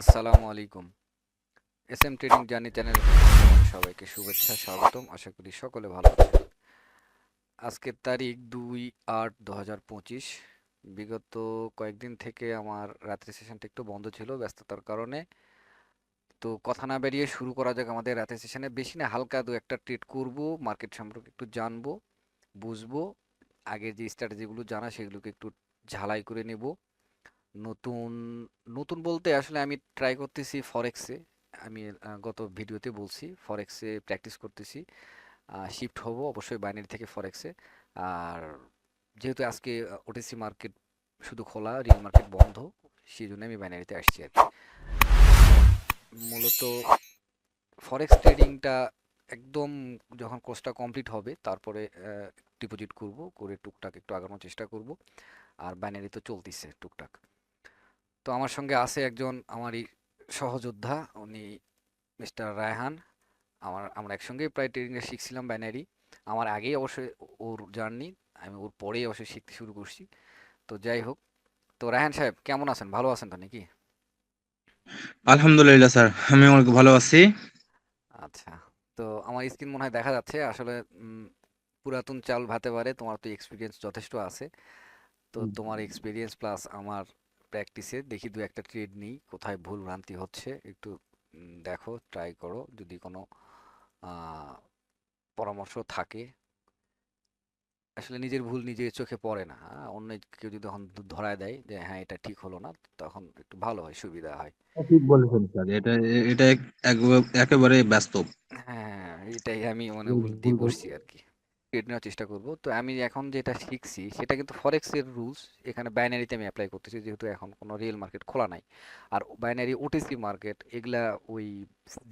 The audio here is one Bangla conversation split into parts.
আসসালামু আলাইকুম। S M trading journey channel সবাইকে শুভেচ্ছা, স্বাগতম। আশা করি সকলে ভালো আছেন। আজকের তারিখ দুই আট দু বিগত কয়েকদিন থেকে আমার রাত্রি সেশনটা একটু বন্ধ ছিল ব্যস্ততার কারণে। তো কথা না বেরিয়ে শুরু করা যাক আমাদের রাতের সেশনে। বেশি না, হালকা দু একটা ট্রেড করব, মার্কেট সম্পর্কে একটু জানব, বুঝব, আগের যে স্ট্র্যাটেজিগুলো জানা সেগুলোকে একটু ঝালাই করে নেব। নতুন নতুন বলতে আসলে আমি ট্রাই করতেছি ফরেক্সে আমি গত ভিডিওতে বলছি ফরেক্সে প্র্যাকটিস করতেছি। শিফট হব অবশ্যই বাইনারি থেকে ফরেক্সে আর যেহেতু আজকে ওটিসি মার্কেট শুধু খোলা রিয়েল মার্কেট বন্ধ সেই জন্য আমি বাইনারিতে আসছি আর মূলত ফরেক্স ট্রেডিংটা একদম যখন কোর্সটা কমপ্লিট হবে, তারপরে ডিপোজিট করব, করে টুকটাক একটু আগানোর চেষ্টা করব। আর বাইনারি তো চলতেছে টুকটাক। তো আমার সঙ্গে আছে একজন আমারই সহযোদ্ধা উনি মিস্টার রায়হান। আমার আমরা একসঙ্গে প্রায় ট্রেনিংয়ে শিখছিলাম বাইনারি আমার আগেই অবশ্যই ওর জার্নি আমি ওর পরেই অবশ্যই শিখতে শুরু করছি। তো যাই হোক তো রায়হান সাহেব কেমন আছেন? ভালো আছেন তো নাকি? আলহামদুলিল্লাহ স্যার আমি অনেক ভালো আছি। আচ্ছা তো আমার স্ক্রিন মনে হয় দেখা যাচ্ছে আসলে পুরাতন চাল ভাতে পারে তোমার তো এক্সপিরিয়েন্স যথেষ্ট আছে। তো তোমার এক্সপিরিয়েন্স প্লাস আমার প্র্যাকটিসে দেখি দু একটা ট্রেড নিই কোথায় ভুল ভ্রান্তি হচ্ছে একটু দেখো ট্রাই করো যদি কোনো পরামর্শ থাকে। আসলে নিজের ভুল নিজের চোখে পড়ে না হ্যাঁ? অন্য কেউ যদি তখন ধরায় দেয় যে হ্যাঁ এটা ঠিক হলো না তখন একটু ভালো হয় সুবিধা হয়। ঠিক বলেছেন স্যার এটা এটা এক- এক- একেবারে বাস্তব। হ্যাঁ এটাই আমি মানে ভুল করছি আর কি। ট্রেড নেওয়ার চেষ্টা করব। তো আমি এখন যেটা শিখছি, সেটা কিন্তু ফরেক্স এর রুলস এখানে বাইনারিতে আমি অ্যাপ্লাই করতেছি, যেহেতু এখন কোনো রিয়েল মার্কেট খোলা নাই। আর বাইনারি ওটিসি মার্কেট এগুলা ওই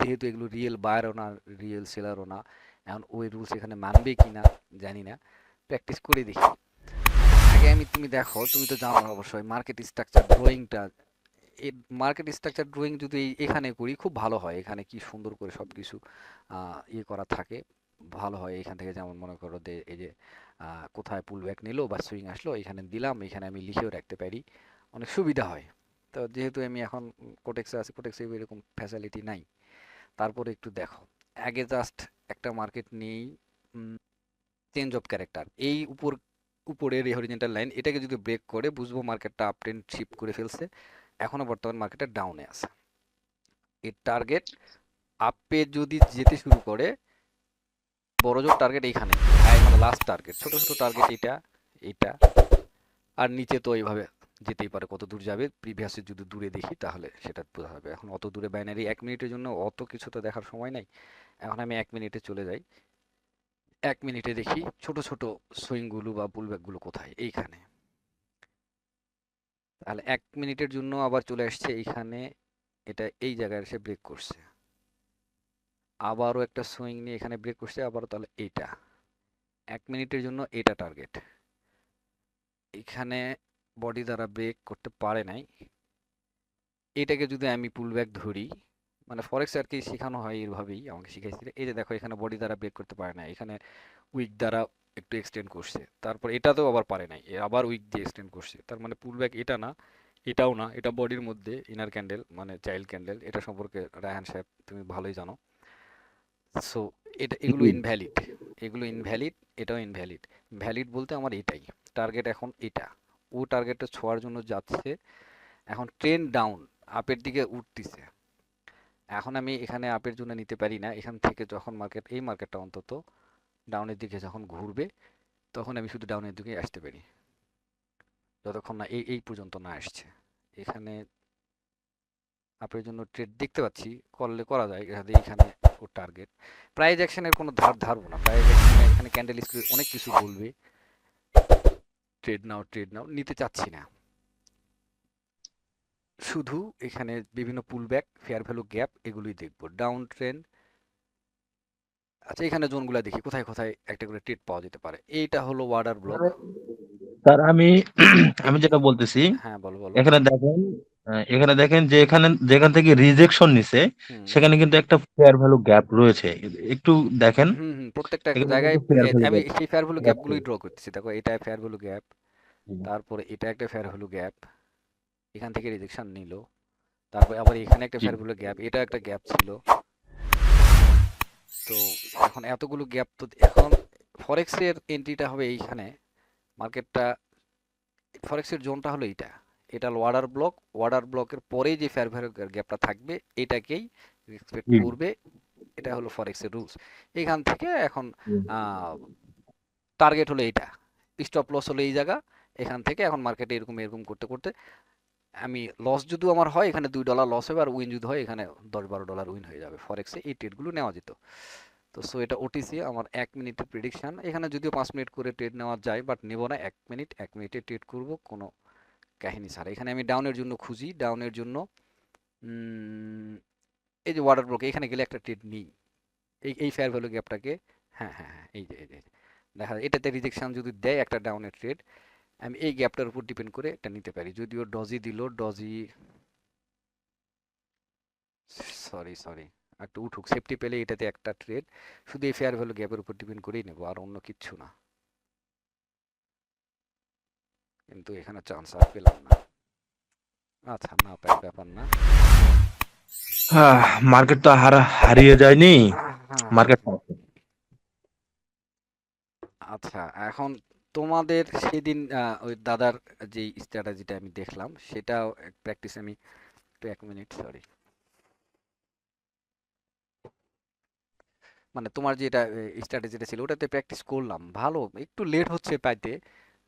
যেহেতু এগুলো রিয়েল বায়ারও না রিয়েল সেলারও না, এখন ওই রুলস এখানে মানবে কি না, জানি না। প্র্যাকটিস করে দেখি। আগে আমি, তুমি দেখো, তুমি তো জানো অবশ্যই মার্কেট স্ট্রাকচার ড্রয়িংটা এই মার্কেট স্ট্রাকচার ড্রয়িং যদি এখানে করি, খুব ভালো হয়। এখানে কি সুন্দর করে সব কিছু ইয়ে করা থাকে। ভালো হয়। এখান থেকে যেমন মনে করো যে এই যে কোথায় পুল ব্যাক নিলো বা সুইং আসলো, এখানে দিলাম, এখানে আমি লিখেও রাখতে পারি। অনেক সুবিধা হয়। তো যেহেতু আমি এখন কোটেক্সে আছি কোটেক্সে এরকম ফ্যাসিলিটি নাই। তারপরে একটু দেখো। আগে জাস্ট একটা মার্কেট নিয়েই চেঞ্জ অফ ক্যারেক্টার এই উপর, উপরের এই হরিজেন্টাল লাইন এটাকে যদি ব্রেক করে, বুঝব মার্কেটটা আপ ট্রেন্ড শিফট করে ফেলছে। এখনও বর্তমান মার্কেটটা ডাউনে আছে। এর টার্গেট আপে যদি যেতে শুরু করে বড় জোর টার্গেট এইখানে। মানে লাস্ট টার্গেট ছোট ছোট টার্গেট এটা এটা আর নিচে তো এইভাবে যেতেই পারে, কত দূর যাবে প্রিভিয়াসে যদি দূরে দেখি তাহলে সেটা বোঝা যাবে। এখন অত দূরে বাইনারি এক মিনিটের জন্য অত কিছু তো দেখার সময় নাই। এখন আমি এক মিনিটে চলে যাই। এক মিনিটে দেখি ছোট ছোট সুইংগুলো বা পুলব্যাকগুলো কোথায়? এইখানে। তাহলে এক মিনিটের জন্য আবার চলে আসছে এইখানে। এটা এই জায়গায় এসে ব্রেক করছে। আবারও একটা সুইং নিয়ে এখানে ব্রেক করছে, আবারও তাহলে এইটা। এক মিনিটের জন্য এটা টার্গেট এখানে বডি দ্বারা ব্রেক করতে পারে নাই। এটাকে যদি আমি পুল ব্যাক ধরি মানে ফরেক্স আর কি শেখানো হয় এইভাবেই আমাকে শিখাইছিল এই যে দেখো, এখানে বডি দ্বারা ব্রেক করতে পারে না এখানে উইক দ্বারা একটু এক্সটেন্ড করছে। তারপর এটাতেও আবার পারে নাই। আবার উইক দিয়ে এক্সটেন্ড করছে। তার মানে পুল ব্যাক এটা না, এটাও না। এটা বডির মধ্যে ইনার ক্যান্ডেল মানে চাইল্ড ক্যান্ডেল এটা সম্পর্কে রায়হান সাহেব, তুমি ভালোই জানো। সো এটা এগুলো ইনভ্যালিড এগুলো ইনভ্যালিড এটাও ইনভ্যালিড ভ্যালিড বলতে আমার এটাই। টার্গেট এখন এটা। ও টার্গেটটা ছোঁয়ার জন্য যাচ্ছে। এখন ট্রেন ডাউন আপের দিকে উঠতেছে। এখন আমি এখানে আপের জন্য নিতে পারি না। এখান থেকে যখন মার্কেট এই মার্কেটটা অন্তত ডাউনের দিকে যখন ঘুরবে তখন আমি শুধু ডাউনের দিকে আসতে পারি। যতক্ষণ না এই এই পর্যন্ত না আসছে। এখানে আপের জন্য ট্রেড দেখতে পাচ্ছি করলে করা যায় এখানে এইখানে ও টার্গেট প্রাইজ অ্যাকশনের কোনো ধার ধারবো না। প্রাইজ অ্যাকশনে এখানে ক্যান্ডেল স্ক্রিন অনেক কিছু বলবে। ট্রেড নাও ট্রেড নাও নিতে চাচ্ছি না। শুধু এখানে বিভিন্ন পুলব্যাক ফেয়ার ভ্যালু গ্যাপ এগুলোই দেখব। ডাউন ট্রেন্ড আচ্ছা এখানে জোনগুলো দেখি কোথায় কোথায় একটা করে ট্রেড পাওয়া যেতে পারে। এইটা হলো ওয়ার্ডার ব্লক স্যার আমি আমি যেটা বলতেছি হ্যাঁ বলো বলো। এখানে দেখেন এখানে দেখেন যে এখানে যেখান থেকে রিজেকশন নিছে সেখানে কিন্তু একটা ফেয়ার ভ্যালু গ্যাপ রয়েছে। একটু দেখেন। প্রত্যেকটা জায়গায় আমি সেই ফেয়ার ভ্যালু gap গ্যাপগুলোই রয়েছে। ড্র করতেছি। দেখো এটা ফেয়ার ভ্যালু গ্যাপ। তারপরে এটা একটা ফেয়ার ভ্যালু গ্যাপ এখান থেকে রিজেকশন নিল তারপর আবার এখানে একটা ফেয়ার ভ্যালু গ্যাপ এটা একটা গ্যাপ ছিল। তো এখন এতগুলো গ্যাপ তো এখন ফরেক্সের এন্ট্রিটা হবে এইখানে মার্কেটটা ফরেক্সের জোনটা হলো এইটা। এটা ওয়ার্ডার ব্লক ওয়ার্ডার ব্লকের পরে যে ফেয়ার ভ্যালু গ্যাপটা থাকবে এটাকেই রেসপেক্ট করবে। এটা হলো ফরেক্সের রুলস এখান থেকে এখন টার্গেট হলো এইটা। স্টপ লস হলো এই জায়গা। এখান থেকে এখন মার্কেটে এরকম এরকম করতে করতে আমি লস যদি আমার হয় এখানে দুই ডলার লস হবে আর উইন যদি হয় এখানে দশ বারো ডলার উইন হয়ে যাবে। ফরেক্সে এই ট্রেডগুলো নেওয়া যেত। তো সো এটা ওটিসি আমার এক মিনিটের প্রেডিকশন এখানে যদিও পাঁচ মিনিট করে ট্রেড নেওয়া যায় বাট নেব না। এক মিনিট এক মিনিটে ট্রেড করব কোনো কাহিনী ছাড়া। এখানে আমি ডাউনের জন্য খুঁজি ডাউনের জন্য এই যে ওয়াটার ব্লক এখানে গেলে একটা ট্রেড নিই। এই এই ফেয়ার ভ্যালু গ্যাপটাকে হ্যাঁ হ্যাঁ হ্যাঁ এই যে এই যে দেখা যায় এটাতে রিজেকশান যদি দেয় একটা ডাউনের ট্রেড আমি এই গ্যাপটার উপর ডিপেন্ড করে এটা নিতে পারি। যদিও ডজি দিল ডজি সরি সরি একটু উঠুক। সেফটি পেলে এটাতে একটা ট্রেড শুধু এই ফেয়ার ভ্যালু গ্যাপের উপর ডিপেন্ড করেই নেব, আর অন্য কিচ্ছু না। কিন্তু এখানে চান্স আর পেলাম না। আচ্ছা না পাই ব্যাপার না। মার্কেট তো হারা হারিয়ে যায়নি। হ্যাঁ, মার্কেট আচ্ছা এখন তোমাদের সেদিন ওই দাদার যে স্ট্র্যাটেজিটা আমি দেখলাম সেটাও প্র্যাকটিস আমি একটু এক মিনিট সরি মানে তোমার যেটা স্ট্র্যাটেজিটা ছিল ওটাতে প্র্যাকটিস করলাম। ভালো একটু লেট হচ্ছে পাইতে।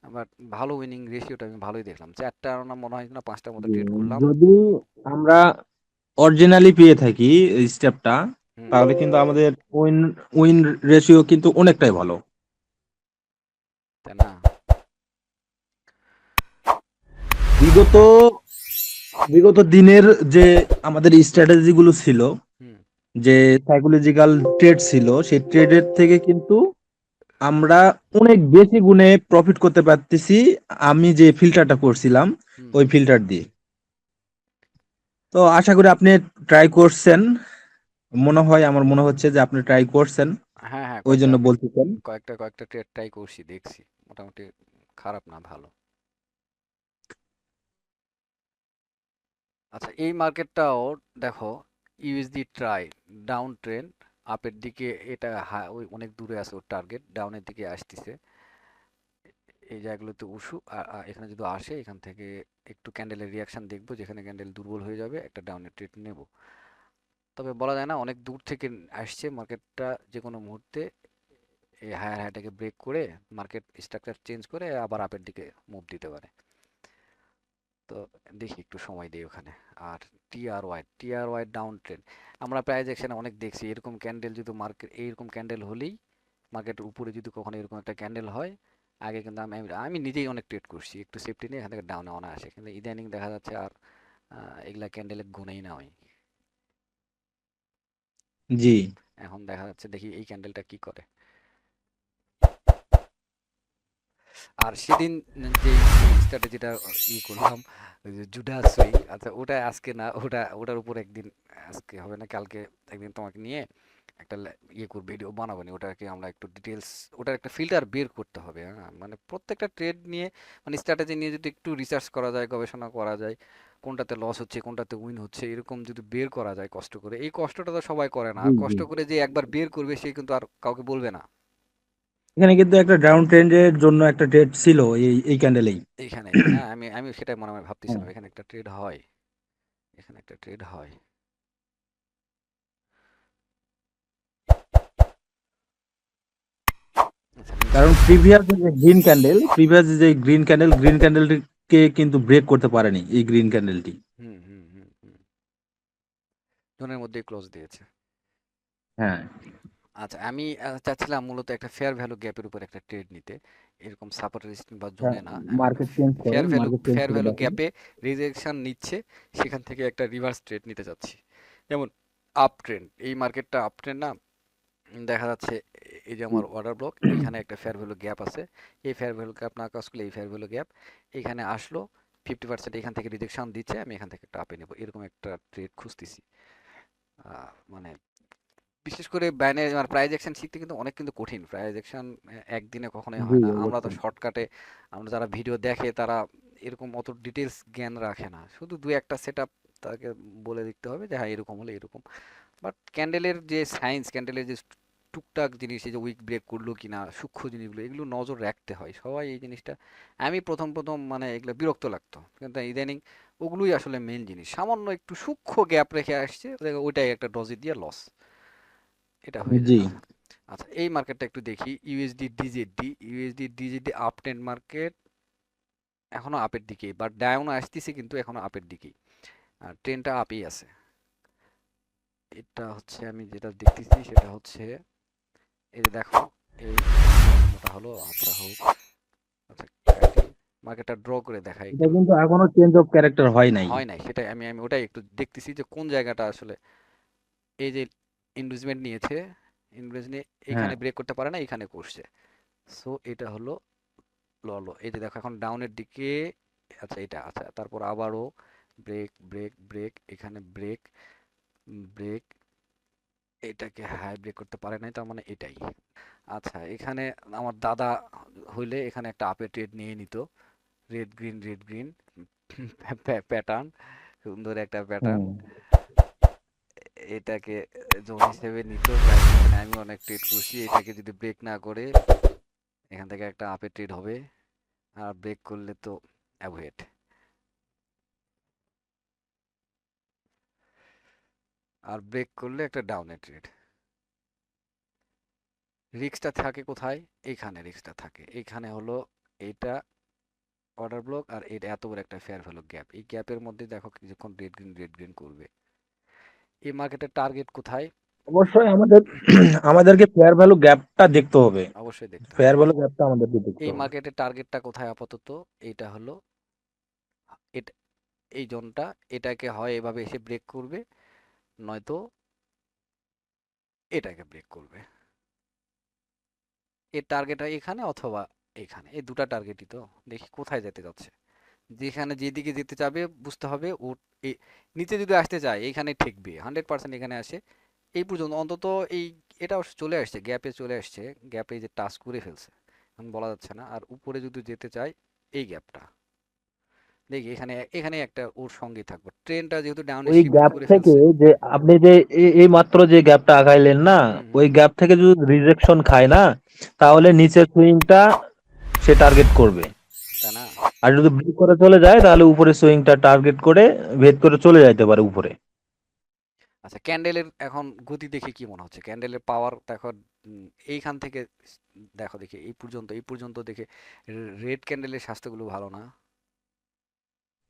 বাট ভালো উইনিং রেশিওটা আমি ভালোই দেখলাম। চারটা না মনে হয় না পাঁচটার মতো ট্রেড করলাম। যদি আমরা অরিজিনালি পেয়ে থাকি স্টেপটা তাহলে কিন্তু আমাদের উইন উইন রেশিও কিন্তু অনেকটাই ভালো। তাই না। বিগত বিগত দিনের যে আমাদের স্ট্র্যাটেজি গুলো ছিল যে সাইকোলজিক্যাল ট্রেড ছিল সেই ট্রেডের থেকে কিন্তু আমরা অনেক বেশি গুণে প্রফিট করতে পারতেছি আমি যে ফিল্টারটা করছিলাম ওই ফিল্টার দিয়ে। তো আশা করি আপনি ট্রাই করছেন। মনে হয় আমার মনে হচ্ছে যে আপনি ট্রাই করছেন। হ্যাঁ হ্যাঁ ওই জন্য বলতেছেন। কয়েকটা কয়েকটা ট্রেড ট্রাই করছি দেখছি। মোটামুটি খারাপ না ভালো। আচ্ছা এই মার্কেটটাও দেখো ইউএসডি ট্রাই ডাউন ট্রেন্ড আপের দিকে এটা ওই অনেক দূরে আছে ওর টার্গেট ডাউনের দিকে আসতেছে। এই জায়গাগুলোতে উসু, আর এখানে যদি আসে, এখান থেকে একটু ক্যান্ডেলের রিয়াকশান দেখব, যেখানে ক্যান্ডেল দুর্বল হয়ে যাবে, একটা ডাউনের ট্রেড নেব। তবে বলা যায় না, অনেক দূর থেকে আসছে মার্কেটটা যে কোনো মুহূর্তে। এই হায়ার হাইটাকে ব্রেক করে মার্কেট স্ট্রাকচার চেঞ্জ করে, আবার আপের দিকে মুভ দিতে পারে। তো দেখি একটু সময় দিই ওখানে। আর TR Y TR Y down trend আমরা প্রাইস অ্যাকশনে অনেক দেখছি এরকম ক্যান্ডেল যদি মার্কেট এইরকম ক্যান্ডেল হলেই মার্কেটের উপরে যদি কখনো এরকম একটা ক্যান্ডেল হয় আগে কিন্তু আমি আমি- নিজেই অনেক ট্রেড করছি। একটু সেফটি নিয়ে এখান থেকে ডাউনে অনা আসে কিন্তু ইদানিং দেখা যাচ্ছে আর এগুলা ক্যান্ডেলের গুণেই না হয় জি। এখন দেখা যাচ্ছে দেখি এই ক্যান্ডেলটা কি করে। আর সেদিন যে স্ট্র্যাটেজিটা ই করলাম ওই যে জুডাসই আচ্ছা ওটা আজকে না ওটা ওটার উপর একদিন আজকে হবে না কালকে একদিন তোমাকে নিয়ে একটা ইয়ে করব ভিডিও বানাবো নি ওটাকে আমরা একটু ডিটেলস ওটার একটা ফিল্টার বের করতে হবে হ্যাঁ মানে প্রত্যেকটা ট্রেড নিয়ে মানে স্ট্র্যাটেজি নিয়ে যদি একটু রিসার্চ করা যায় গবেষণা করা যায় কোনটাতে লস হচ্ছে কোনটাতে উইন হচ্ছে এরকম যদি বের করা যায় কষ্ট করে এই কষ্টটা তো সবাই করে না। কষ্ট করে যে একবার বের করবে সে কিন্তু আর কাউকে বলবে না এখানে কিন্তু একটা ডাউন ট্রেন্ডের জন্য একটা ট্রেড ছিল এই এই ক্যান্ডেলেই এইখানে হ্যাঁ আমি আমি সেটাই মনে মনে ভাবতেছিলাম। এখানে একটা ট্রেড হয়। এখানে একটা ট্রেড হয়। আচ্ছা, কারণ প্রিভিয়াস যে গ্রিন ক্যান্ডেল প্রিভিয়াস যে গ্রিন ক্যান্ডেল গ্রিন ক্যান্ডেলকে কিন্তু ব্রেক করতে পারেনি এই গ্রিন ক্যান্ডেলটি হুম হুম হুম হুম। জোনের মধ্যে ক্লোজ দিয়েছে। হ্যাঁ। আচ্ছা আমি চাচ্ছিলাম মূলত একটা ফেয়ার ভ্যালু গ্যাপের উপর একটা ট্রেড নিতে। এরকম সাপোর্ট রেজিস্ট্যান্স বা জোনে না। মার্কেট চেঞ্জ করে ফেয়ার ভ্যালু ফেয়ার ভ্যালু গ্যাপে রিজেকশন নিচ্ছে সেখান থেকে একটা রিভার্স ট্রেড নিতে চাচ্ছি। যেমন আপ ট্রেন্ড এই মার্কেটটা আপ ট্রেন্ড না দেখা যাচ্ছে এই যে আমার অর্ডার ব্লক এখানে একটা ফেয়ার ভ্যালু গ্যাপ আছে। এই ফেয়ার ভ্যালু গ্যাপ না কাজ করলে এই ফেয়ার ভ্যালু গ্যাপ এখানে আসলো ফিফটি পার্সেন্ট এখান থেকে রিজেকশন দিচ্ছে আমি এখান থেকে একটা আপে নেব। এরকম একটা ট্রেড খুঁজতেছি। মানে বিশেষ করে বাইনারি মানে প্রাইজ অ্যাকশন শিখতে কিন্তু অনেক কিন্তু কঠিন। প্রাইজ অ্যাকশন একদিনে কখনোই হয় না। আমরা তো শর্টকাটে আমরা যারা ভিডিও দেখে তারা এরকম অত ডিটেলস জ্ঞান রাখে না। শুধু দুই একটা সেট আপ তাকে বলে দিতে হবে যে হ্যাঁ এরকম হলে এরকম। বাট ক্যান্ডেলের যে সায়েন্স ক্যান্ডেলের যে টুকটাক জিনিস এই যে উইক ব্রেক করল কি না সূক্ষ্ম জিনিসগুলো এগুলো নজর রাখতে হয়। সবাই এই জিনিসটা আমি প্রথম প্রথম মানে এগুলো বিরক্ত লাগতো। কিন্তু ইদানিং ওগুলোই আসলে মেন জিনিস। সামান্য একটু সূক্ষ্ম গ্যাপ রেখে আসছে ওইটাই একটা ডজি দিয়ে লস এটা হয়ে জি। আচ্ছা এই মার্কেটটা একটু দেখি। USD DZD USD DZD up trend market এখনও আপের দিকেই বাট ডাউন আসতেছে কিন্তু এখনও আপের দিকেই। আর ট্রেনটা আপেই আছে। এটা হচ্ছে আমি যেটা দেখতেছি সেটা হচ্ছে এই যে দেখো এই মোটা হলো আচ্ছা হোক। আচ্ছা মার্কেটটা ড্র করে দেখাই। এটা কিন্তু এখনও চেঞ্জ অফ ক্যারেক্টার হয় নাই। হয় নাই সেটাই আমি আমি ওটাই একটু দেখতেছি যে কোন জায়গাটা আসলে এই যে ইনভেস্টমেন্ট নিয়েছে ইনভেস্ট নিয়ে এখানে ব্রেক করতে পারে না এখানে করছে। সো এটা হলো ললো। এই যে দেখো এখন ডাউনের দিকে আচ্ছা এটা আচ্ছা তারপর আবারও ব্রেক ব্রেক ব্রেক এখানে ব্রেক ব্রেক এটাকে হাই ব্রেক করতে পারে নাই তার মানে এটাই। আচ্ছা এখানে আমার দাদা হইলে এখানে একটা আপের ট্রেড নিয়ে নিত। Red green red green pattern সুন্দর একটা প্যাটার্ন। এটাকে জোন হিসেবে নিত। আমি অনেক ট্রেড করছি। এটাকে যদি ব্রেক না করে, এখান থেকে একটা আপের ট্রেড হবে। আর ব্রেক করলে তো অ্যাভয়েড আর ব্রেক করলে একটা ডাউনের ট্রেড রিক্সটা থাকে কোথায়? এইখানে রিক্সটা থাকে। এইখানে হলো এটা অর্ডার ব্লক আর এটা এত বড় একটা ফেয়ার ভ্যালু গ্যাপ এই গ্যাপের মধ্যে দেখো কিছুক্ষণ রেড গ্রিন রেড গ্রিন করবে। এই মার্কেটের টার্গেট কোথায়? অবশ্যই আমাদের আমাদেরকে ফেয়ার ভ্যালু গ্যাপটা দেখতে হবে। অবশ্যই দেখতে ফেয়ার ভ্যালু গ্যাপটা আমাদেরকে দেখতে এই মার্কেটের টার্গেটটা কোথায় আপাতত? এইটা হলো এটা এই জোনটা এটাকে হয় এভাবে এসে ব্রেক করবে নয়তো এটাকে ব্রেক করবে। এর টার্গেট হয় এখানে অথবা এখানে? এই দুটা টার্গেটই তো। দেখি কোথায় যেতে যাচ্ছে। যেখানে যেদিকে যেতে চাবে বুঝতে হবে ও নিচে যদি আসতে চায় এইখানে ঠেকবে হান্ড্রেড পার্সেন্ট এখানে আসে। এই পর্যন্ত অন্তত এই এটা চলে আসছে গ্যাপে চলে আসছে গ্যাপে যে টাচ করে ফেলছে এখন বলা যাচ্ছে না। আর উপরে যদি যেতে চায় এই গ্যাপটা দেখি এখানে এখানে একটা ওর সঙ্গেই থাকব। ট্রেনটা যেহেতু ডাউনে ওই গ্যাপ থেকে যে আপনি যে এই মাত্র যে গ্যাপটা আগাইলেন না। ওই গ্যাপ থেকে যদি রিজেকশন খায় না তাহলে নিচের সুইংটা সে টার্গেট করবে। আর যদি ব্রেক করে চলে যায় তাহলে উপরে সুইংটা টার্গেট করে ভেদ করে চলে যাইতে পারে উপরে। আচ্ছা ক্যান্ডেলের এখন গতি দেখে কি মনে হচ্ছে? ক্যান্ডেলের পাওয়ার দেখো এইখান থেকে দেখো দেখি এই পর্যন্ত এই পর্যন্ত দেখে রেড ক্যান্ডেলের স্বাস্থ্যগুলো ভালো না?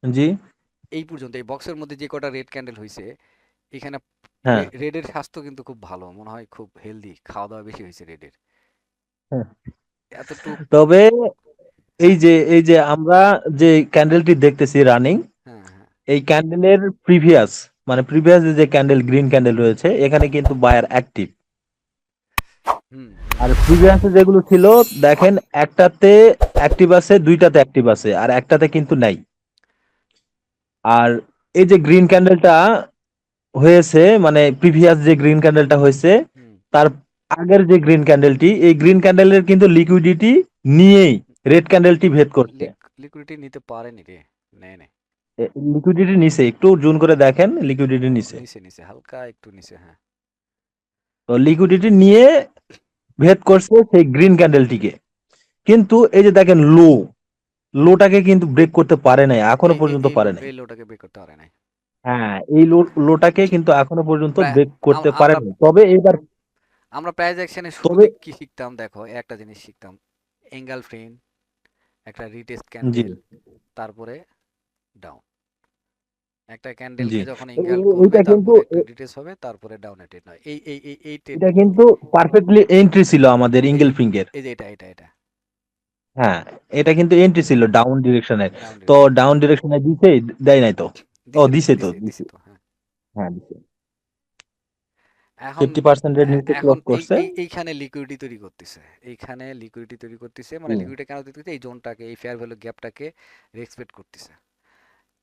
জি। এই পর্যন্ত এই বক্সের মধ্যে যে কটা রেড ক্যান্ডেল হয়েছে এখানে হ্যাঁ। রেডের স্বাস্থ্য কিন্তু খুব ভালো মনে হয় খুব হেলদি খাওয়া দাওয়া বেশি হয়েছে রেডের হ্যাঁ। তবে এই যে এই যে আমরা যে ক্যান্ডেলটি দেখতেছি রানিং হ্যাঁ হ্যাঁ। এই ক্যান্ডেলের প্রিভিয়াস মানে প্রিভিয়াস যে ক্যান্ডেল গ্রিন ক্যান্ডেল রয়েছে এখানে কিন্তু বায়ার অ্যাক্টিভ আর প্রিভিয়াসে যেগুলো ছিল দেখেন একটাতে অ্যাক্টিভ আছে দুইটাতে অ্যাক্টিভ আছে আর একটাতে কিন্তু নাই। আর এই যে গ্রিন ক্যান্ডেলটা হয়েছে মানে প্রিভিয়াস যে গ্রিন ক্যান্ডেলটা হয়েছে তার আগের যে গ্রিন ক্যান্ডেলটি এই গ্রিন ক্যান্ডেলের কিন্তু লিকুইডিটি নিয়েই রেড ক্যান্ডেলটি ভেদ করছে। লিকুইডিটি নিতে পারেনি রে। নে নে। লিকুইডিটি নিচে একটু জুন করে দেখেন লিকুইডিটি নিচে নিচে নিচে হালকা একটু নিচে হ্যাঁ। তো লিকুইডিটি নিয়ে ভেদ করছে সেই গ্রিন ক্যান্ডেলটিকে কিন্তু এই যে দেখেন লো লোটাকে কিন্তু ব্রেক করতে পারে নাই এখনও পর্যন্ত পারে নাই। এই লোটাকে বের করতে পারে নাই। হ্যাঁ এই লো লোটাকে কিন্তু এখনও পর্যন্ত ব্রেক করতে পারে নাই। তবে এবার আমরা প্রাইজ অ্যাকশনে শুরুতে কি শিখতাম দেখো একটা জিনিস শিখতাম। এঙ্গেল ফ্রেম একটা রিটেস্ট ক্যান্ডেল তারপরে ডাউন একটা ক্যান্ডেলকে। যখন করবে এইটা কিন্তু রিটেস্ট হবে তারপরে ডাউন ট্রেড নয়। এই এই এই এই এটা কিন্তু পারফেক্টলি এন্ট্রি ছিল আমাদের ইঙ্গেল ফিঙ্গের এই যে এটা এটা এটা। হ্যাঁ এটা কিন্তু এন্ট্রি ছিল ডাউন ডিরেকশনের তো ডাউন ডিরেকশনে দিছে দেয় নাই তো? ও, দিছে তো, দিছে দিছে। তো হ্যাঁ। হ্যাঁ দিছে। এখন ফিফটি পার্সেন্টের নিচে এখন ক্লোজ এই- করছে। এই- এইখানে লিকুইডিটি তৈরি করতেছে। এইখানে লিকুইডিটি তৈরি করতেছে মানে হুম। লিকুইডিটি কেন তৈরি করতেছে? এই জোনটাকে এই ফেয়ার ভ্যালু গ্যাপটাকে রেসপেক্ট করতেছে।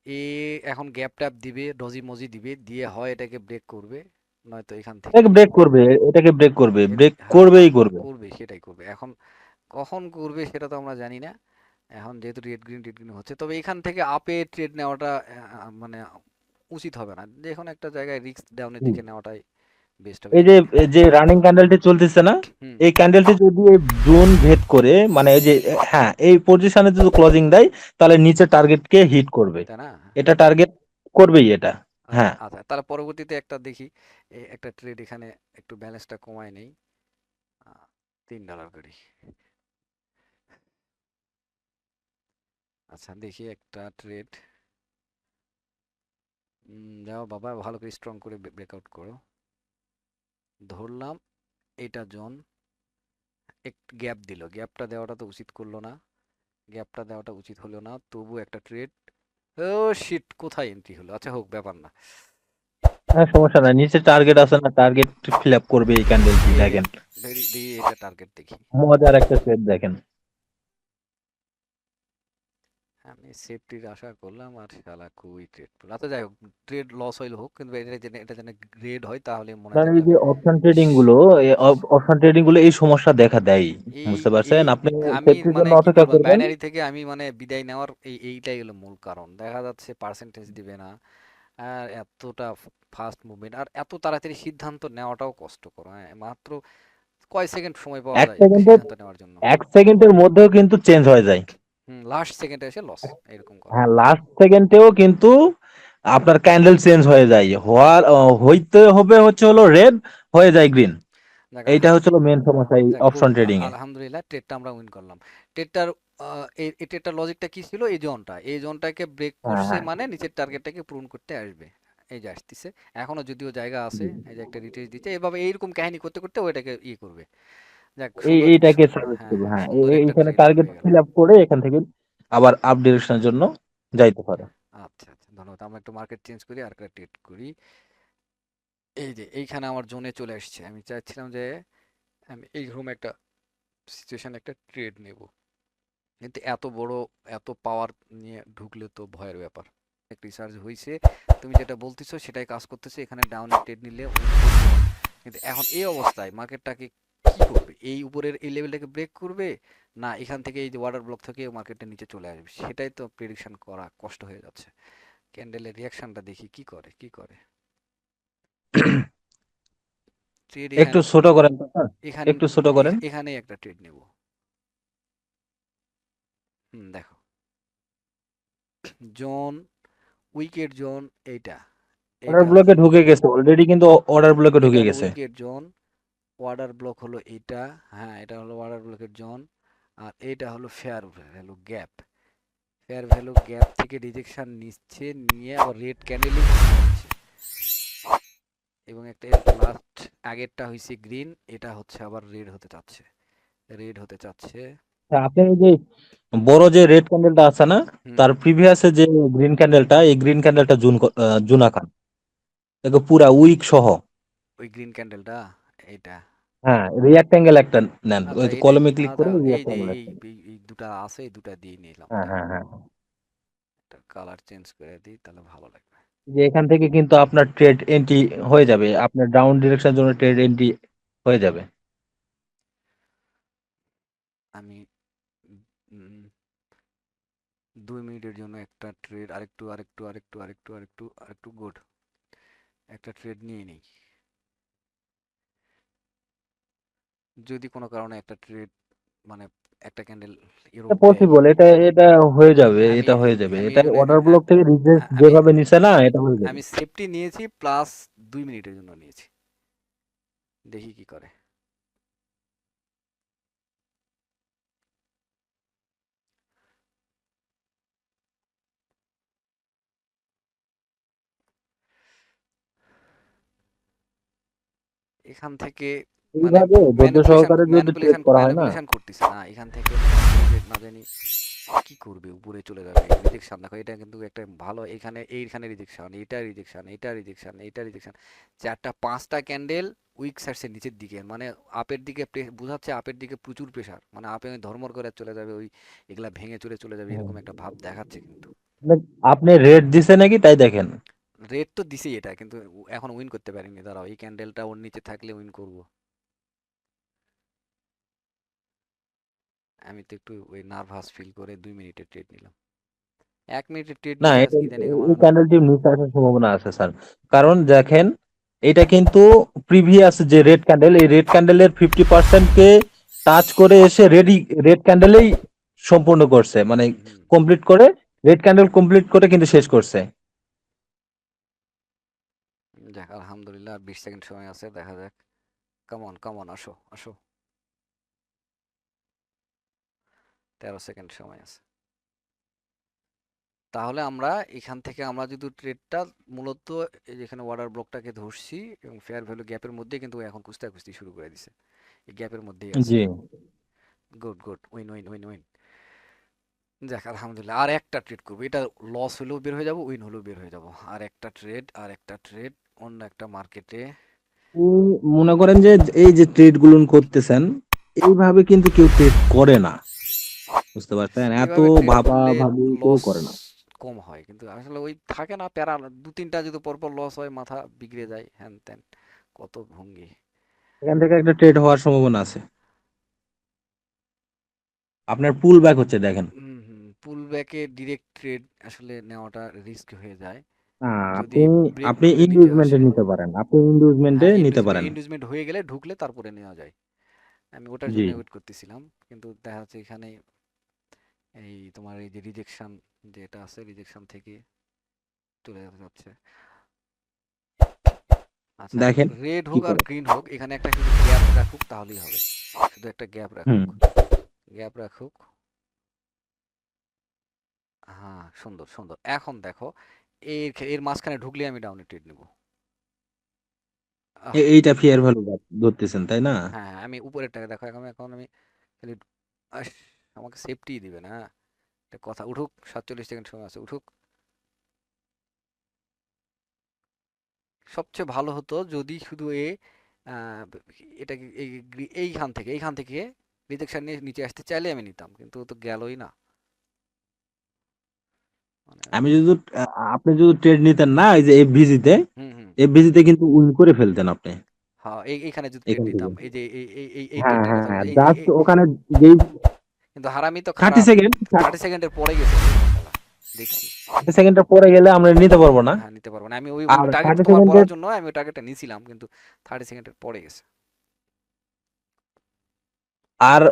এ এখন গ্যাপ ট্যাপ দিবে ডজি মজি দিবে দিয়ে হয় এটাকে ব্রেক করবে নয়তো এখান থেকে এটাকে ব্রেক করবে এটাকে ব্রেক করবে এ- ব্রেক হ্যাঁ, করবেই করবে। করবে সেটাই করবে। এখন কখন করবে সেটা তো আমরা জানি না। এখন যেহেতু রেড গ্রিন রেড গ্রিন হচ্ছে তবে এখান থেকে আপে ট্রেড নেওয়াটা আহ, মানে উচিত হবে না। যে কোনো একটা জায়গায় রিস্ক ডাউনের হুম। দিকে নেওয়াটাই এই যে যে রানিং ক্যান্ডেলটি চলতেছে না এই ক্যান্ডেলটি যদি এই জোন ভেদ করে মানে এই যে হ্যাঁ এই পজিশনে যদি ক্লোজিং দেয় তাহলে নিচে টার্গেটকে হিট করবে। এটা টার্গেট করবেই এটা হ্যাঁ। আচ্ছা তাহলে পরবর্তীতে একটা দেখি একটা ট্রেড এখানে একটু ব্যালেন্সটা কমায় নেই। তিন ডলার করি। আচ্ছা দেখি একটা ট্রেড যাও বাবা ভালো করে স্ট্রং করে ব্রেকআউট করো। ধরলাম এটা জোন এক গ্যাপ দিল। গ্যাপটা দেওয়াটা তো উচিত করল না। গ্যাপটা দেওয়াটা উচিত হলো না। তবু একটা ট্রেড ও শিট কোথায় এন্ট্রি হলো? আচ্ছা হোক ব্যাপার না। হ্যাঁ সমস্যা নাই। নিচে টার্গেট আছে না টার্গেট ফিল আপ করবে এই ক্যান্ডেলটি দেখেন। দেখি দেখি এটা টার্গেট দেখি। মজার একটা ট্রেড দেখেন। আমি সেফটির আশা করলাম আর শালা খুবই ট্রেড আচ্ছা যাই হোক ট্রেড লস হইলে হোক কিন্তু এটা যেন এটা যেন গ্রেড হয় তাহলে মনে হয় এই যে অপশন ট্রেডিংগুলো অপশন ট্রেডিংগুলো এই সমস্যা দেখা দেয়। বুঝতে পারছেন? আপনি সেফটির মানে জন্য কি অপেক্ষা করবেন। বাইনারি থেকে আমি মানে বিদায় নেওয়ার এই এইটাই হলো মূল কারণ। দেখা যাচ্ছে পার্সেন্টেজ দিবে না আর এতটা ফাস্ট মুভমেন্ট আর এত তাড়াতাড়ি সিদ্ধান্ত নেওয়াটাও কষ্টকর হ্যাঁ মাত্র কয় সেকেন্ড সময় পাওয়া যায় সিদ্ধান্ত নেওয়ার জন্য। এক সেকেন্ডের মধ্যেও কিন্তু চেঞ্জ হয়ে যায়। হুম লাস্ট সেকেন্ডে এসে লস এরকম কথা। হ্যাঁ লাস্ট সেকেন্ডেও কিন্তু আপনার ক্যান্ডেল চেঞ্জ হয়ে যায়। হওয়ার হইতে হবে হচ্ছে হলো রেড হয়ে যায় গ্রিন এইটা হচ্ছে মেন সমস্যা এই অপশন ট্রেডিং এ আলহামদুলিল্লাহ ট্রেডটা আমরা উইন করলাম। ট্রেডটার এই ট্রেডটার লজিকটা কি ছিল? এই জোনটা এই জোনটাকে ব্রেক করছে। মানে নিচের টার্গেটটাকে পূরণ করতে আসবে। এই যে আসতেছে। এখনও যদিও জায়গা আছে এই যে একটা দিচ্ছে। এভাবে এইরকম কাহিনী করতে করতে ওইটাকে ইয়ে করবে। এইটাকে হ্যাঁ হ্যাঁ। এই- একটা এইখানে টার্গেট ফিল আপ করে এখান থেকে আবার আপ ডিরেকশনের জন্য যাইতে পারে। আচ্ছা আচ্ছা ধন্যবাদ। আমরা একটু মার্কেট চেঞ্জ করি আর একটা ট্রেড করি। এই যে এইখানে আমার জোনে চলে আসছে আমি চাচ্ছিলাম যে আমি এইরকম একটা সিচুয়েশন একটা ট্রেড নেব। কিন্তু এত বড় এত পাওয়ার নিয়ে ঢুকলে তো ভয়ের ব্যাপার। এক রিসার্চ হয়েছে তুমি যেটা বলতেছো সেটাই কাজ করতেছে। এখানে ডাউন ট্রেড নিলে কিন্তু এখন এই অবস্থায় মার্কেটটাকে কি করবে। এই উপরের এই লেভেলটাকে ব্রেক করবে না এখান থেকে এই যে ওয়াটার ব্লক থেকে মার্কেটের নিচে চলে আসবে। সেটাই তো প্রেডিকশন করা কষ্ট হয়ে যাচ্ছে। ক্যান্ডেলের রিয়াকশনটা দেখি কি করে কি করে? ট্রেড একটু ছোট করেন হ্যাঁ? এখানে একটু ছোট করেন। এখ- এখানেই একটা ট্রেড নেব। হুম দেখো। জোন উইকেট জোন এইটা। অর্ডার ব্লকে ঢুকে গেছে অলরেডি কিন্তু অর্ডার ব্লকে ঢুকে গেছে। উইকেট জোন ওয়াটার ব্লক হলো এটা হ্যাঁ এটা হলো ওয়াটার ব্লকের জোন আর এইটা হলো fair value gap fair value gap থেকে রিজেকশন নিচ্ছে নিয়ে আবার রেড ক্যান্ডেলই হচ্ছে এবং একটা লাস্ট আগেরটা হয়েছে গ্রিন এটা হচ্ছে আবার রেড হতে চাচ্ছে। রেড হতে চাচ্ছে। হ্যাঁ, আপনি যে বড় যে রেড ক্যান্ডেলটা আছে না তার প্রিভিয়াসে যে গ্রিন ক্যান্ডেলটা এই গ্রিন ক্যান্ডেলটা জুন জুনা খান পুরা উইক সহ। ওই গ্রিন ক্যান্ডেলটা এইটা হ্যাঁ একটা নেন। আচ্ছা ওই কলমে ক্লিক করে এই এই আছে এই দুটা দিয়ে নিলাম। হ্যাঁ হ্যাঁ হ্যাঁ। কালার চেঞ্জ করে দিই তাহলে ভালো লাগবে। যে এখান থেকে কিন্তু আপনার ট্রেড এন্ট্রি হয়ে যাবে। আপনার ডাউন ডিরেকশনের জন্য ট্রেড এন্ট্রি হয়ে যাবে। আমি দুই মিনিটের জন্য একটা ট্রেড আরেকটু আরেকটু আরেকটু আরেকটু আরেকটু আরেকটু গুড একটা ট্রেড নিয়ে নিই। যদি কোনো কারণে একটা ট্রেড মানে একটা ক্যান্ডেল এটা পসিবল এটা এটা হয়ে যাবে এটা হয়ে যাবে এটা অর্ডার ব্লক থেকে রিজেক্ট যেভাবে নিছে না এটা হয়ে যাবে। আমি সেফটি নিয়েছি প্লাস দুই মিনিটের জন্য নিয়েছি। দেখি কি করে। এখান থেকে এইভাবে ধৈর্য সহকারে যদি ট্রেড করা হয় না? করতেছে না। এখান থেকে যে না জানি কি করবে উপরে চলে যাবে রিজেকশন দেখো এটা কিন্তু একটা ভালো এখানে এইখানে রিজেকশন এটা রিজেকশন এটা রিজেকশন এটা রিজেকশন চারটা পাঁচটা ক্যান্ডেল উইক সাইডসের নিচের দিকে মানে আপের দিকে বোঝাচ্ছে আপের দিকে প্রচুর প্রেসার মানে আপে ধর্মর করে চলে যাবে ওই এগুলা ভেঙে চলে চলে যাবে এরকম একটা ভাব দেখাচ্ছে কিন্তু। মানে আপনি রেট দিছে নাকি তাই দেখেন। রেড তো দিছেই এটা কিন্তু এখন উইন করতে পারিনি। দাঁড়াও এই ক্যান্ডেলটা ওর নিচে থাকলে উইন করব। আমি তো একটু ওই নার্ভাস ফিল করে দুই মিনিটের ট্রেড নিলাম। এক মিনিটের ট্রেড না এই ক্যান্ডেলটি নিচে আসার সম্ভাবনা আছে স্যার কারণ দেখেন এটা কিন্তু প্রিভিয়াস যে রেড ক্যান্ডেল এই রেড ক্যান্ডেলের ফিফটি কে টাচ করে এসে রেডি রেড ক্যান্ডেলেই সম্পূর্ণ করছে। মানে কমপ্লিট করে রেড ক্যান্ডেল কমপ্লিট করে কিন্তু শেষ করছে। যাক আলহামদুলিল্লাহ আর বিশ সেকেন্ড সময় আছে দেখা যাক। কামন কামন আসো আসো। তেরো সেকেন্ড সময় আছে। তাহলে আমরা এখান থেকে আমরা যদি ট্রেডটা মূলত যেখানে অর্ডার ব্লকটাকে ধরছি এবং ফেয়ার ভ্যালু গ্যাপের মধ্যে কিন্তু এখন কুস্তা কুস্তি শুরু করে দিছে। এই গ্যাপের মধ্যেই আছে। জি। Good good win win win win যাক আলহামদুলিল্লাহ আর একটা ট্রেড করব। এটা লস হলেও বের হয়ে যাব উইন হলেও বের হয়ে যাব। আর একটা ট্রেড আর একটা ট্রেড অন্য একটা মার্কেটে মনে করেন যে এই যে ট্রেডগুলো করতেছেন এইভাবে কিন্তু কেউ ট্রেড করে না। বুঝতে পারছেন? এত এইভাবে ট্রেড ভাবা ভাবি কেউ করে না। কম হয়। কিন্তু আসলে ওই থাকে না প্যারা দু তিনটা যদি পরপর লস হয় মাথা বিগড়ে যায় হ্যান ত্যান কত ভঙ্গি। এখান থেকে একটা ট্রেড হওয়ার সম্ভাবনা আছে। আপনার পুল ব্যাক হচ্ছে দেখেন। পুল ব্যাকে ডিরেক্ট ট্রেড আসলে নেওয়াটা রিস্ক হয়ে যায়। আপনি আপনি নিতে পারেন। আপনি ইনডিউসমেন্টে হ্যাঁ নিতে পারেন। ইনভেস্টমেন্ট হয়ে গেলে ঢুকলে তারপরে নেওয়া যায়। আমি ওটার জন্য ওয়েট করতেছিলাম। কিন্তু দেখা যাচ্ছে এখানে এই তোমার এই যে রিজেকশন যেটা আছে রিজেকশন থেকে চলে যেতে যাচ্ছে। আচ্ছা দেখেন রেড হোক আর গ্রিন হোক এখানে একটা শুধু গ্যাপ রাখুক তাহলেই হবে। শুধু একটা গ্যাপ রাখুক। গ্যাপ রাখুক। হ্যাঁ সুন্দর সুন্দর। এখন দেখো এর এর মাঝখানে ঢুকলে আমি ডাউনে ট্রেড নেব। এইটা ফেয়ার ভ্যালু ধরতেছেন তাই না? হ্যাঁ হ্যাঁ আমি উপরের টাকা দেখো এখন এখন আমি খালি আমাকে সেফটি দিবে না। একটা কথা উঠুক সাতচল্লিশ সেকেন্ড সময় আছে উঠুক। সবচেয়ে ভালো হতো যদি শুধু এ এটা এইখান থেকে এইখান থেকে রিজেকশন নিয়ে নিচে আসতে চাইলে আমি নিতাম কিন্তু তো গেলই না। মানে আমি যদি আপনি যদি ট্রেড নিতেন না এই যে এফভিজিতে হুম হুম। এফভিজিতে কিন্তু উইন করে ফেলতেন আপনি। হ্যাঁ এই এইখানে যদি ট্রেড নিতাম এই যে এই এই এই এই হ্যাঁ হ্যাঁ হ্যাঁ। এই এই জাস্ট ওখানে যেই কিন্তু হারামি তো থার্টি খারাপ। সেকেন্ড থার্টি সেকেন্ডের পরে গেছে। দেখছি থার্টি সেকেন্ডের পরে গেলে আমরা নিতে পারব না। হ্যাঁ নিতে পারব না। আমি ওই টার্গেট তোমার বলার জন্য আমি ওই টার্গেটটা নিয়েছিলাম কিন্তু থার্টি সেকেন্ডের পরে গেছে। আর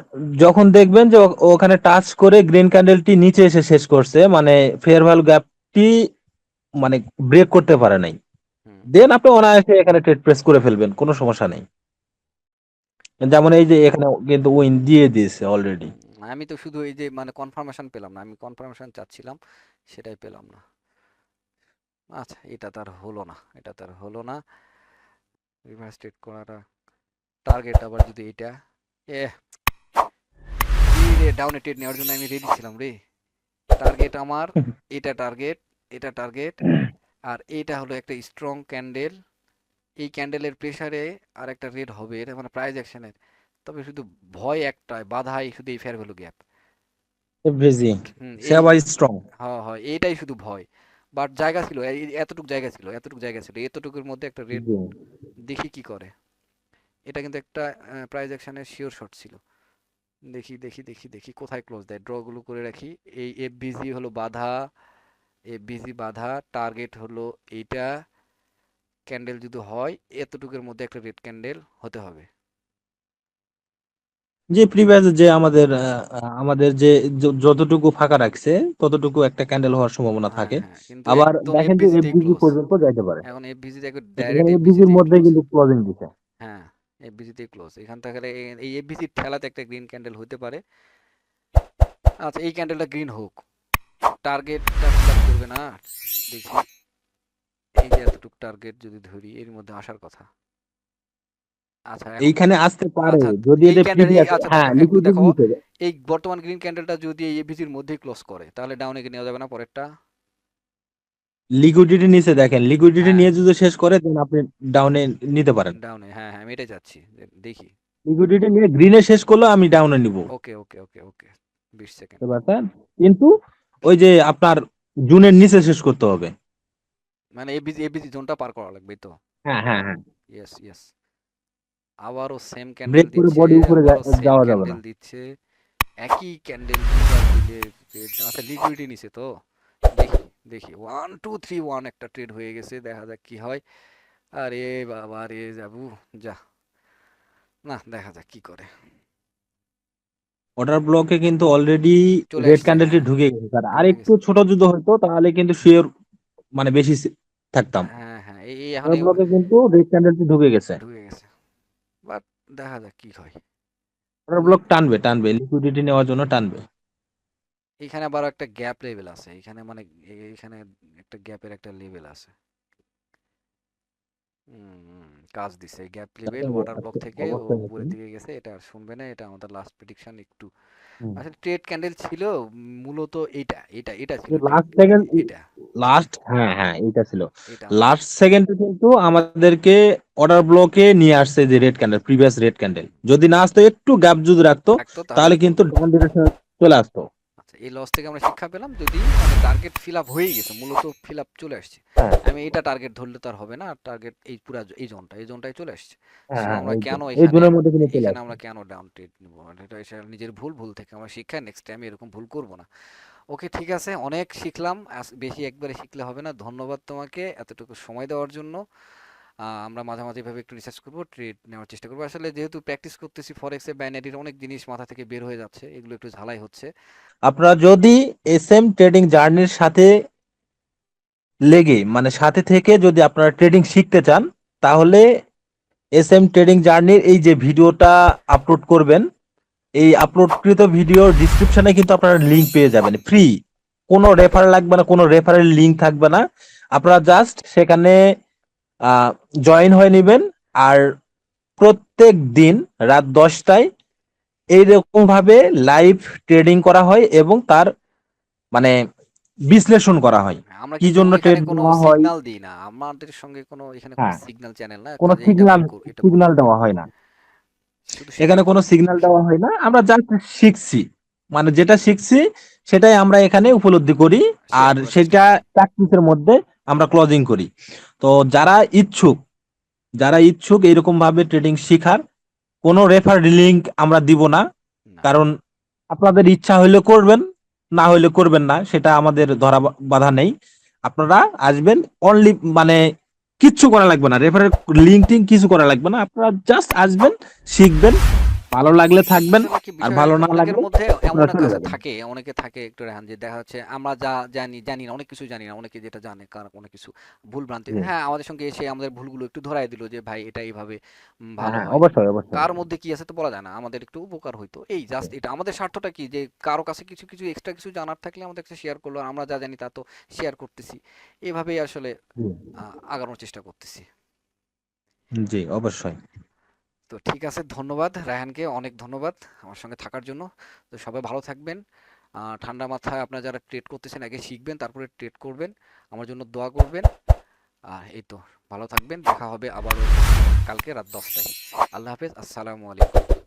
যখন দেখবেন যে ওখানে টাচ করে গ্রিন ক্যান্ডেলটি নিচে এসে শেষ করছে মানে ফেয়ার ভ্যালু গ্যাপটি মানে ব্রেক করতে পারে নাই। দেন আপনি অনায়াসে এখানে ট্রেড প্রেস করে ফেলবেন কোনো সমস্যা নেই। যেমন এই যে এখানে কিন্তু উইন দিয়ে দিয়েছে অলরেডি হুম, আমি তো শুধু এই যে মানে কনফার্মেশন পেলাম না আমি কনফার্মেশন চাচ্ছিলাম সেটাই পেলাম না। আচ্ছা এটা তার হলো না এটা তার হলো না। রিভার্স ট্রেড করাটা টার্গেট আবার যদি এটা এ রে ডাউনে ট্রেড নেওয়ার জন্য আমি রেডি ছিলাম রে। টার্গেট আমার এটা টার্গেট এটা টার্গেট আর এটা হলো একটা স্ট্রং ক্যান্ডেল এই ক্যান্ডেলের প্রেসারে আর একটা রেড হবে এটা মানে প্রাইস অ্যাকশনের তবে শুধু ভয় একটাই বাধাই শুধু এই ফেয়ার ভ্যালু গ্যাপ সে আবার স্ট্রং হ্যাঁ হয় এইটাই শুধু ভয়। বাট জায়গা ছিল এতটুক জায়গা ছিল এতটুকু জায়গা ছিল এতটুকুর মধ্যে একটা রেড দেখি কি করে। এটা কিন্তু একটা প্রাইজ অ্যাকশনের শিওর শট ছিল। দেখি দেখি দেখি দেখি কোথায় ক্লোজ দেয়। ড্রগুলো করে রাখি। এই এফ বিজি হলো বাধা এফ বিজি বাধা টার্গেট হলো এইটা। ক্যান্ডেল যদি হয় এতটুকুর মধ্যে একটা রেড ক্যান্ডেল হতে হবে। যে প্রিভিয়াস যে আমাদের আমাদের যে যতটুকু ফাঁকা রাখছে ততটুকু একটা ক্যান্ডেল হওয়ার সম্ভাবনা হ্যাঁ থাকে। হ্যাঁ আবার দেখেন যে ক্লোজ পর্যন্ত যাইতে পারে। এখন একবার এখানে ডাইরেক্ট এফবিজিতেই মধ্যে কিন্তু ক্লোজিং দিছে। হ্যাঁ এফবিজিতেই ক্লোজ এখান থেকে এই- এই এফবিজির ঠেলাতে একটা গ্রিন ক্যান্ডেল হতে পারে। আচ্ছা এই ক্যান্ডেলটা গ্রিন হোক। টার্গেটটা ফিল করবে না। দেখি এই যে এতটুকু টার্গেট যদি ধরি এর মধ্যে আসার কথা। আচ্ছা এইখানে আসতে পারে আচ্ছা যদি এটা আচ্ছা হ্যাঁ দেখো এই বর্তমান গ্রিন ক্যান্ডেলটা যদি এই এফবিজির মধ্যেই ক্লোজ করে তাহলে ডাউনে কি নেওয়া যাবে না পরেরটা? লিকুইডিটি নিচে দেখেন লিকুইডিটি হ্যাঁ। নিয়ে যদি শেষ করে দেন আপনি ডাউনে নিতে পারেন। ডাউনে হ্যাঁ হ্যাঁ আমি এটাই চাচ্ছি যে দেখি। লিকুইডিটি নিয়ে গ্রিনে শেষ করলে আমি ডাউনে নিব। ওকে ওকে ওকে ওকে বিশ সেকেন্ড বুঝতে কিন্তু ওই যে আপনার জুনের নিচে শেষ করতে হবে। মানে এফবিজি এফবিজি জোনটা পার করা লাগবে তো? হ্যাঁ হ্যাঁ হ্যাঁ। ইয়েস ইয়েস আবারও সেম ক্যান্ডেল ব্রেক করে দিচ্ছে বডি উপরে যাওয়া যাবে না। দিচ্ছে একই ক্যান্ডেল দুবার দিলে আচ্ছা লিকুইডিটি নিছে তো? দেখি দেখি। ওয়ান টু থ্রি ওয়ান একটা ট্রেড হয়ে গেছে দেখা যাক কি হয়। আরে বাবা রে যাবু যা। না দেখা যাক কি করে। অর্ডার ব্লকে কিন্তু অলরেডি রেড ক্যান্ডেলটি। ঢুকে গেছে। স্যার আর একটু ছোট যদি হতো তাহলে কিন্তু শিওর মানে বেশি থাকতাম। হ্যাঁ হ্যাঁ এই এখন ব্লকে কিন্তু রেড ক্যান্ডেলটি ঢুকে গেছে। দেখা যাক কি হয়। অর্ডার ব্লক টানবে টানবে লিকুইডিটি নেওয়ার জন্য টানবে। এখানে আবার একটা গ্যাপ লেভেল আছে এখানে মানে এখানে একটা গ্যাপের একটা লেভেল আছে। কাজ দিছে। গ্যাপ লেভেল ওয়াটার ব্লক থেকে উপরের দিকে গেছে এটা শুনবে না এটা আমাদের লাস্ট প্রেডিকশন একটু। আসলে ট্রেড ক্যান্ডেল ছিল মূলত এটা এটা এটা ছিল। লাস্ট সেকেন্ড এটা লাস্ট হ্যাঁ হ্যাঁ এটা ছিল। লাস্ট সেকেন্ডে কিন্তু আমাদেরকে অর্ডার ব্লকে নিয়ে আসছে যে red candle previous red candle. যদি না আসতো একটু গ্যাপ যদি রাখতো তাহলে কিন্তু ডাউন ডিরেকশনে চলে আসতো। আচ্ছা এই লস থেকে আমরা শিক্ষা পেলাম। যদি মানে টার্গেট ফিল আপ হয়ে গেছে মূলত ফিল আপ চলে আসছে। আমি এটা টার্গেট ধরলে তো আর হবে না। টার্গেট এই পুরা এই জোনটা এই জোনটাই চলে আসছে। হ্যাঁ, হ্যাঁ, আমরা কেন এই জোনের মধ্যে কিন্তু চলে এখানে আসছে। আমরা কেন ডাউন ট্রেড নিব? এটা এসে নিজের ভুল ভুল থেকে আমরা শিক্ষা নেক্সট টাইম এরকম ভুল করব না। ওকে ঠিক আছে অনেক শিখলাম। বেশি একবারে শিখলে হবে না। ধন্যবাদ তোমাকে এতটুকু সময় দেওয়ার জন্য। আমরা মাঝে মাঝে এভাবে একটু রিসার্চ করব ট্রেড নেওয়ার চেষ্টা করব। আসলে যেহেতু প্র্যাকটিস করতেছি ফরেক্সে বাইনারির অনেক জিনিস মাথা থেকে বের হয়ে যাচ্ছে। এগুলো একটু ঝালাই হচ্ছে। আপনারা যদি এস এম ট্রেডিং জার্নির সাথে লেগে মানে সাথে থেকে যদি আপনারা ট্রেডিং শিখতে চান তাহলে এস এম ট্রেডিং জার্নির এই যে ভিডিওটা আপলোড করবেন এই আপলোডকৃত ভিডিওর ডিসক্রিপশনে কিন্তু আপনারা লিঙ্ক পেয়ে যাবেন ফ্রি কোনো রেফার লাগবে না কোনো রেফারের লিঙ্ক থাকবে না। আপনারা জাস্ট সেখানে জয়েন হয়ে নেবেন আর প্রত্যেক দিন রাত দশটায় এইরকমভাবে লাইভ ট্রেডিং করা হয় এবং তার মানে বিশ্লেষণ করা হ্যাঁ, আমরা কি জন্য কোনো নেওয়া হয়? সিগন্যাল দিই না। আমাদের সঙ্গে কোনো এখানে কোনো হ্যাঁ। সিগন্যাল চ্যানেল না কোনো এটা সিগন্যাল ভুল কর- এটা ভুল সিগন্যাল দেওয়া হয় না। শুধু এখানে কোনো সিগন্যাল দেওয়া হয় না। আমরা জাস্ট শিখছি। মানে যেটা শিখছি সেটাই আমরা এখানে উপলব্ধি করি। আর সেটা প্র্যাকটিসের মধ্যে আমরা ক্লোজিং করি। তো যারা ইচ্ছুক যারা ইচ্ছুক এরকম ভাবে ট্রেডিং শিখার কোনো রেফার লিংক আমরা দিব না। না। কারণ আপনাদের ইচ্ছা হইলে করবেন। না হইলে করবেন না, সেটা আমাদের ধরা বাধা নেই। আপনারা আসবেন অনলি মানে কিচ্ছু করা লাগবে না রেফারের লিঙ্ক টিং কিছু করা লাগবে না। আপনারা জাস্ট আসবেন, শিখবেন। ভালো লাগলে থাকবেন আর ভালো না লাগলে মধ্যে এমন। থাকে অনেকে থাকে একটু রেহান যে দেখা যাচ্ছে আমরা যা জানি জানি না অনেক কিছু জানি না অনেকে যেটা জানে কার অনেক কিছু ভুল ভ্রান্তি। হ্যাঁ আমাদের সঙ্গে এসে আমাদের ভুলগুলো একটু ধরাই দিল যে ভাই এটা এইভাবে ভালো হ্যাঁ অবশ্যই অবশ্যই। কার মধ্যে কি আছে তো বলা যায় না আমাদের একটু উপকার হইতো। এই জাস্ট এটা আমাদের স্বার্থটা কি? যে কারও কাছে কিছু কিছু এক্সট্রা কিছু জানার থাকলে আমাদের কাছে শেয়ার করল আর আমরা যা জানি তা তো শেয়ার করতেছি। এভাবেই আসলে আগানোর চেষ্টা করতেছি। জি অবশ্যই। তো ঠিক আছে, ধন্যবাদ। রায়হানকে অনেক ধন্যবাদ আমার সঙ্গে থাকার জন্য। তো সবাই ভালো থাকবেন। ঠান্ডা মাথায় আপনারা যারা ট্রেড করতেছেন আগে শিখবেন, তারপরে ট্রেড করবেন। আমার জন্য দোয়া করবেন। আর এই তো। ভালো থাকবেন। দেখা হবে আবারও কালকে রাত দশটায়। আল্লাহ হাফেজ। আসসালামু আলাইকুম।